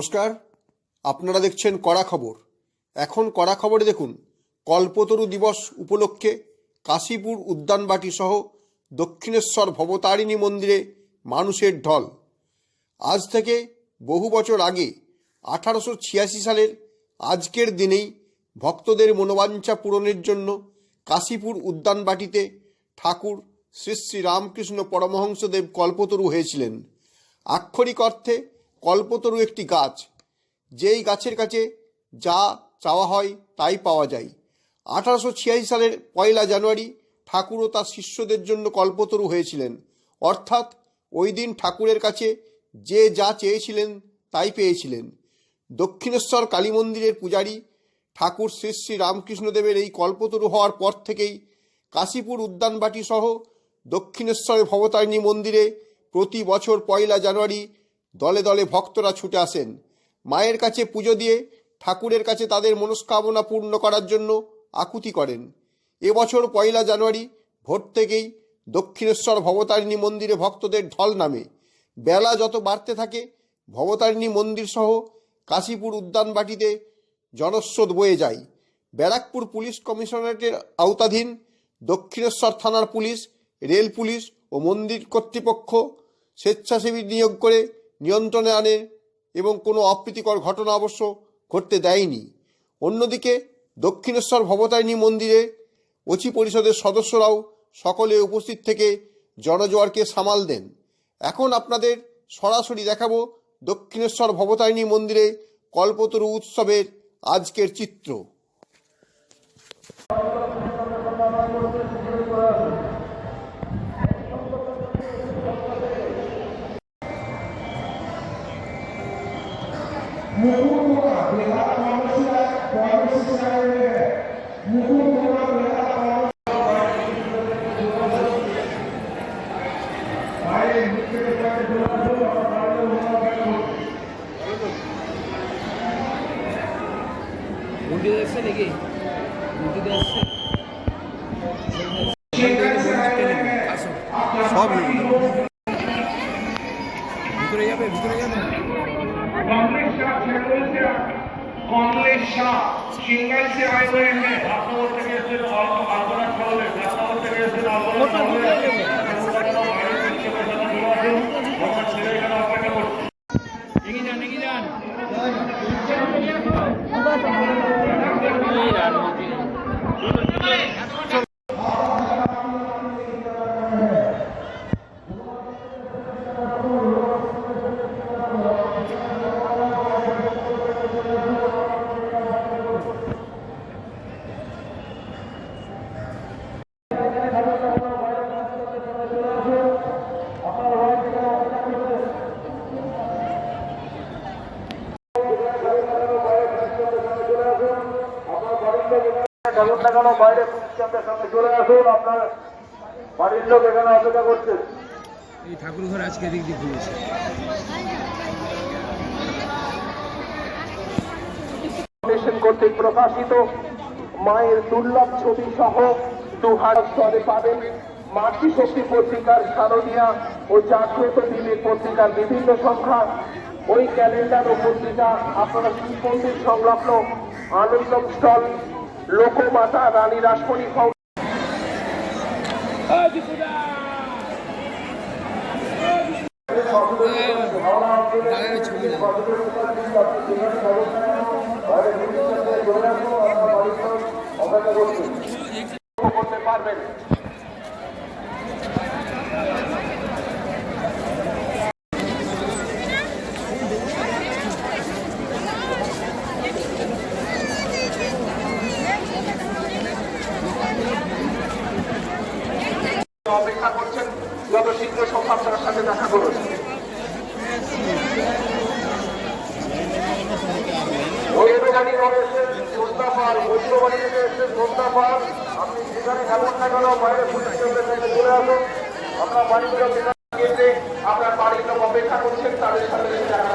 নমস্কার। আপনারা দেখছেন কড়া খবর। এখন কড়া খবরে দেখুন, কল্পতরু দিবস উপলক্ষে কাশীপুর উদ্যানবাটি সহ দক্ষিণেশ্বর ভবতারিণী মন্দিরে মানুষের ঢল। আজ থেকে বহু বছর আগে, আঠারোশো ছিয়াশি সালের আজকের দিনেই ভক্তদের মনোবাঞ্ছা পূরণের জন্য কাশীপুর উদ্যানবাটিতে ঠাকুর শ্রী শ্রী রামকৃষ্ণ পরমহংসদেব কল্পতরু হয়েছিলেন। আক্ষরিক অর্থে কল্পতরু একটি গাছ। যেই গাছের কাছে যা চাওয়া হয় তাই পাওয়া যায়। আঠারোশো ছিয়াশি সালের পয়লা জানুয়ারি ঠাকুরও তার শিষ্যদের জন্য কল্পতরু হয়েছিলেন। অর্থাৎ ওই দিন ঠাকুরের কাছে যে যা চেয়েছিলেন তাই পেয়েছিলেন। দক্ষিণেশ্বর কালী মন্দিরের পূজারী ঠাকুর শ্রী শ্রী রামকৃষ্ণদেবের এই কল্পতরু হওয়ার পর থেকেই কাশীপুর উদ্যানবাটি সহ দক্ষিণেশ্বরের ভবতারিণী মন্দিরে প্রতি বছর পয়লা জানুয়ারি দলে দলে ভক্তরা ছুটে আসেন। মায়ের কাছে পুজো দিয়ে ঠাকুরের কাছে তাদের মনস্কামনা পূর্ণ করার জন্য আকুতি করেন। এবছর পয়লা জানুয়ারি ভোর থেকেই দক্ষিণেশ্বর ভবতারিণী মন্দিরে ভক্তদের ঢল নামে। বেলা যত বাড়তে থাকে, ভবতারিণী মন্দির সহ কাশীপুর উদ্যানবাটিতে জনস্রোত বয়ে যায়। ব্যারাকপুর পুলিশ কমিশনারেটের আওতাধীন দক্ষিণেশ্বর থানার পুলিশ, রেল পুলিশ ও মন্দির কর্তৃপক্ষ স্বেচ্ছাসেবী নিয়োগ করে নিয়ন্ত্রণে আনে এবং কোনো অপ্রীতিকর ঘটনা অবশ্য ঘটতে দেয়নি। অন্যদিকে দক্ষিণেশ্বর ভবতারিণী মন্দিরে অচি পরিষদের সদস্যরাও সকলে উপস্থিত থেকে জনজোয়ারকে সামাল দেন। এখন আপনাদের সরাসরি দেখাবো দক্ষিণেশ্বর ভবতারিণী মন্দিরে কল্পতরু উৎসবের আজকের চিত্র। উল্টে যাচ্ছে নাকি? উল্টে যাচ্ছে। সব ভিতরে যাবে ভিতরে যাবে। কমলেশ শাহ সিঙ্গাই সে আয় করে আসুন আপনার বাড়ির লোক এখানে অপেক্ষা করছে। এই ঠাকুর ঘর আজকে দিক দিয়ে ঘুরেছে ফাউন্ডেশন কর্তৃক প্রকাশিত মায়ের দুর্লভ ছবি সহ দু হাজার স্তরে পাবেন মাতৃশক্তি পত্রিকার শারদীয়া ও জাগ্রত দিনের পত্রিকার বিভিন্ন সংখ্যা। ওই ক্যালেন্ডার ও পত্রিকা আপনারা শিব মন্দির সংলগ্ন আনন্দম স্টল লোকমাতা রানী রাসমণি করতে পারবেন অপেক্ষা করছেন যত শীঘ্র সম্ভব তার সাথে দেখা করুন ওয়েদগানি রয়েছে বৈদ্যবাড়ি থেকে এসছে সন্ধ্যাপাল আপনি যেখানে থাকুন না কেন, বাইরে পুলিশ কেন্দ্রের থেকে চলে আসুন। আপনার বাড়ির লোক আপনার অপেক্ষা করছেন, তাদের সাথে দেখা